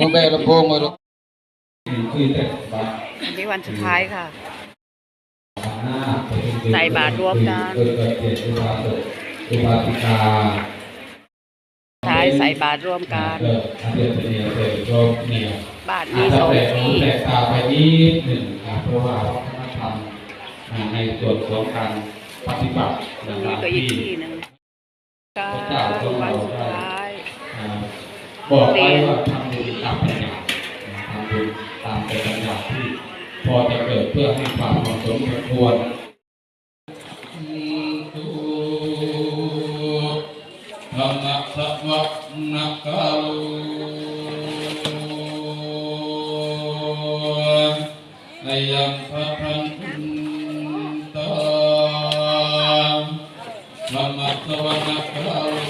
พ่อแม่ลำโพงมาดูคือแต่บาอันนี้วันสุดท้ายค่ะ ใส่บาตรรวมกันเกิดเกิดเหตุอุบาสกอุบาสิกาท้ายใส่บาตรรวมกันอาเดียนเนียเปิดโรนี่ยบาตรมีสองที่แตกตาไปนิดหนึ่งครับเพราะว่าวัฒนธรรมในส่วนของการปฏิบัติตรงนี้ก็อีกที่หนึ่งการวันสุดท้าย บอกไว้ว่าทำบุญตามปัญญาทำบุญตามเป็นปัญญาที่พอจะเกิดเพื่อให้ความเหมาะสมควรธรรมะสัพพะนักกาโลอายังพัทันตามธรรมะสวนาคาอ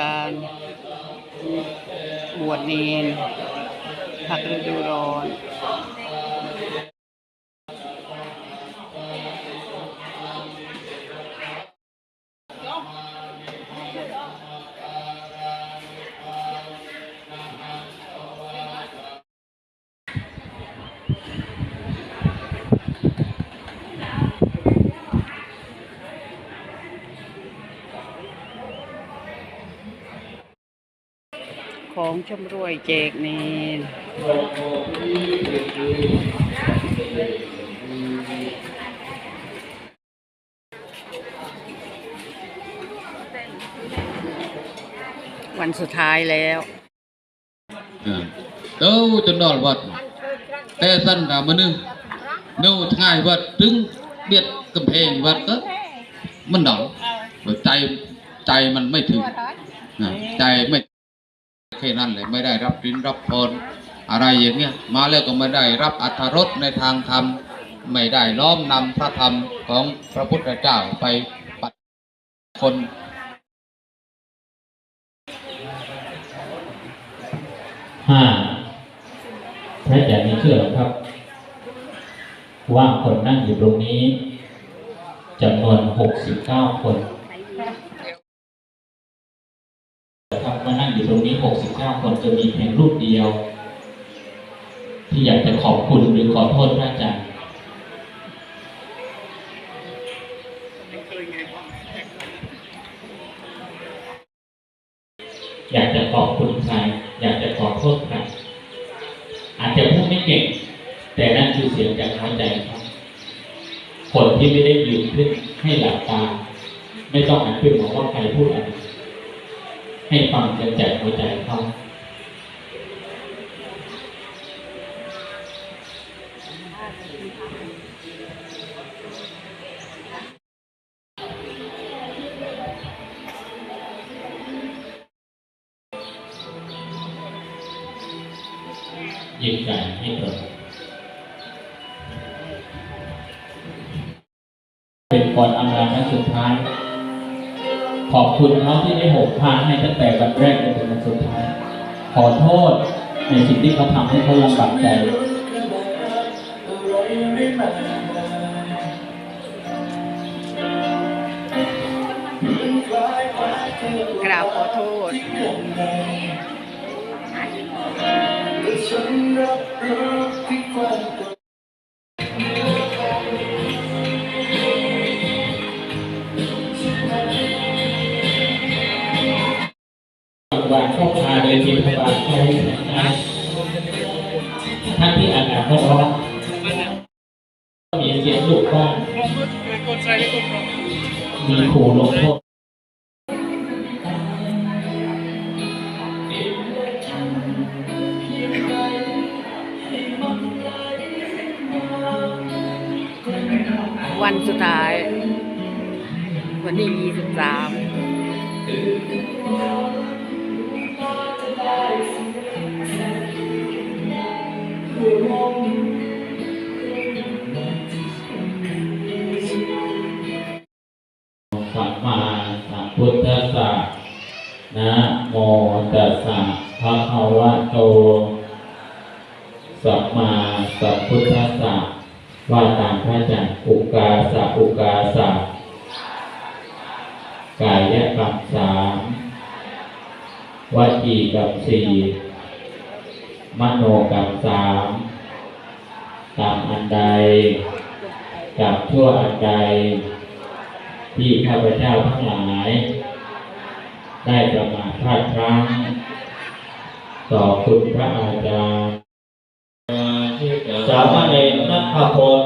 การบวชเนนพักฤดูร้อน ของชมรวยแจกเนนวันสุดท้ายแล้วเต้าจนนอนวัด แต่สั้นกามันนึงเนื้อง่ายวัดถึงเบียดกำแพงวัดก็มันหนาวใจใจมันไม่ถึงใจไม่ ค่นั้นเลยไม่ได้รับรินรับพรอะไรอย่างเงี้ยมาแล้วก็ไม่ได้รับอัธรสในทางธรรม ไม่ได้น้อมนำพระธรรมของพระพุทธเจ้าไปปฏิคนห้าพระอาจารย์ม่เชื่อครับ ว่าคนนั่งอยู่ตรงนี้จำนวนหกสิบเก้าคน ตรงนี้หกสิบเก้าคนจะมีเพียงรูปเดียว ที่อยากจะขอบคุณหรือขอโทษพระอาจารย์อยากจะขอบคุณใครอยากจะขอโทษใครอาจจะพูดไม่เก่ง แต่นั่นคือเสียงจากหัวใจครับคนที่ไม่ได้ยืนขึ้นให้หลับตา ไม่ต้องหันขึ้นมาว่าใครพูดอะไร ให้ฟังกันจากหัวใจเขายิ่งใหญ่ให้เกิดเป็นก่อนอำลาครั้งสุดท้าย ขอบคุณเขาที่ได้หกพานให้ตั้งแต่วันแรกจนถึงวันสุดท้าย ขอโทษในสิ่งที่เขาทำให้เขาลำบากใจกราบขอโทษว ถูกต้องมีขู่ลงโทษวันสุดท้าย วันที่23 พุทธัสสว่าตามพระอาจารย์อุกาสะอุกาสะกายกรรมสามวจีกรรมสี่มโนกรรมสามกรรมอันใดกรรมชั่วอันใด ที่ข้าพเจ้าทั้งหลาย ได้ประมาทพลาดพลั้งต่อคุณพระอาจารย์ สามเณรนัทพล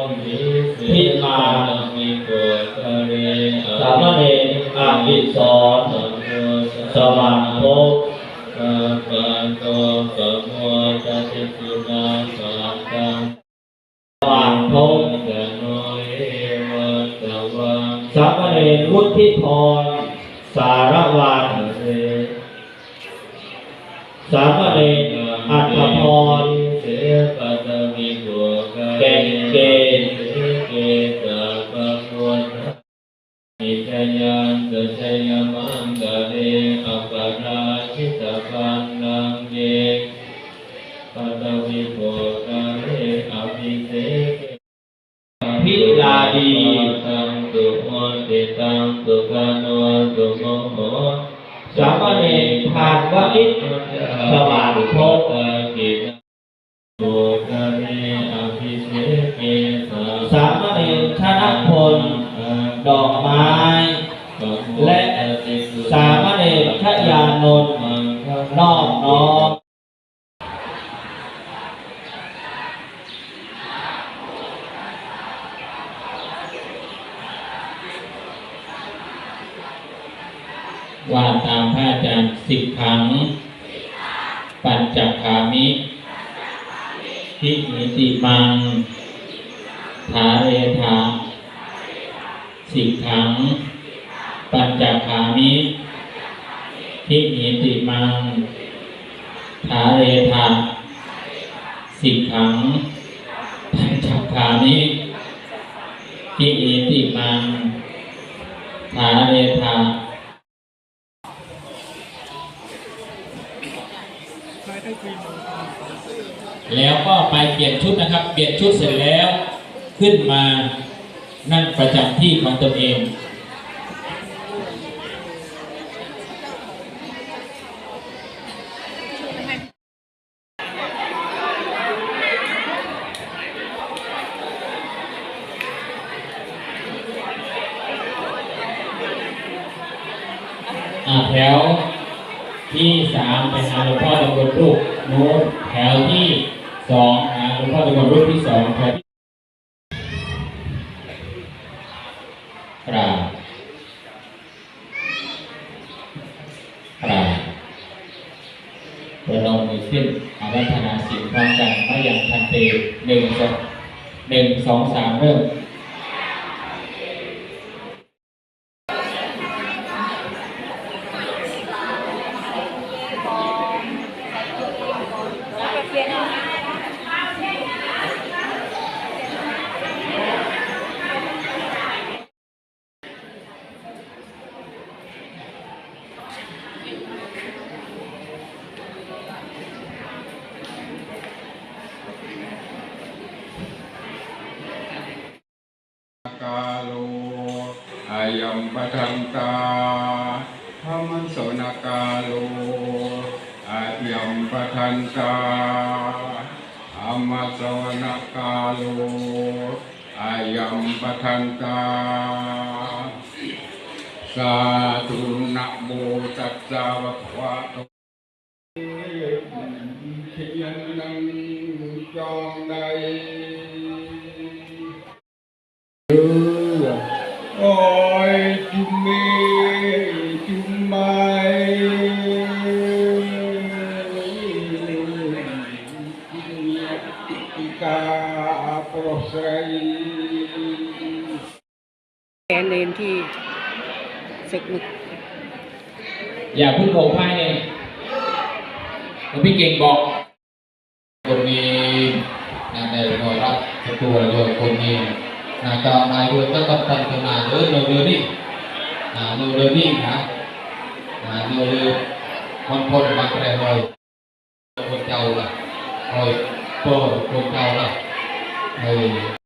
พิมาสามเณรอาภิสรสว่างภพสว่างภพสามเณรวุฒิพรสารวันสามเณร นิจยังเกจยมังกะเรอัปปาราชิตาปันนังเยปัตตวิโภกะเรอภิเสกพิลาดีตังตุโมติตังตุกาโนตุโมโหสามเณรทานวอิตสว่า ว่าตามพระอาจารย์สิบครั้งปัญจคามิทิมิติมังถาเรธาสิบครั้งปัญจคามิทิมิติมังถาเรธาสิบครั้งปัญจคามิทิมิติมังถาเรธา แล้วก็ไปเปลี่ยนชุดนะครับ เปลี่ยนชุดเสร็จแล้วขึ้นมานั่งประจำที่ของตนเองแถวที่สามไปหาหลวงพ่อตะกนรูปโน้นแถวที่ สองหาหลวงพ่อตะกนรูปที่สองแถวที่กราบกราบประนมมือขึ้นอารัธนาสิ่งพร้อมกันมาอย่างทันเตหนึ่งสองหนึ่งสองสามเริ่ม มปทันตาอมาโสนกาโลอายัมปทันตา สาธุนะโมตัสสะภะคะวะโตเทียนนังจองใด Ôi chúng mi chúng เนนที่ศึกมึก อย่าพึ่งโผล่ไพ่เลยหลวงพี่เก่งบอก คนมีนาในรอยรับตัวโยนคนมีนาจอนายด้วยก็ต้องทำตัวนาเออเราเรือนี่นาเราเรือนี่นะนาเราเรือคนคนบางแกรรอยคนเจ้าละรอยโปรคนเจ้าละเออ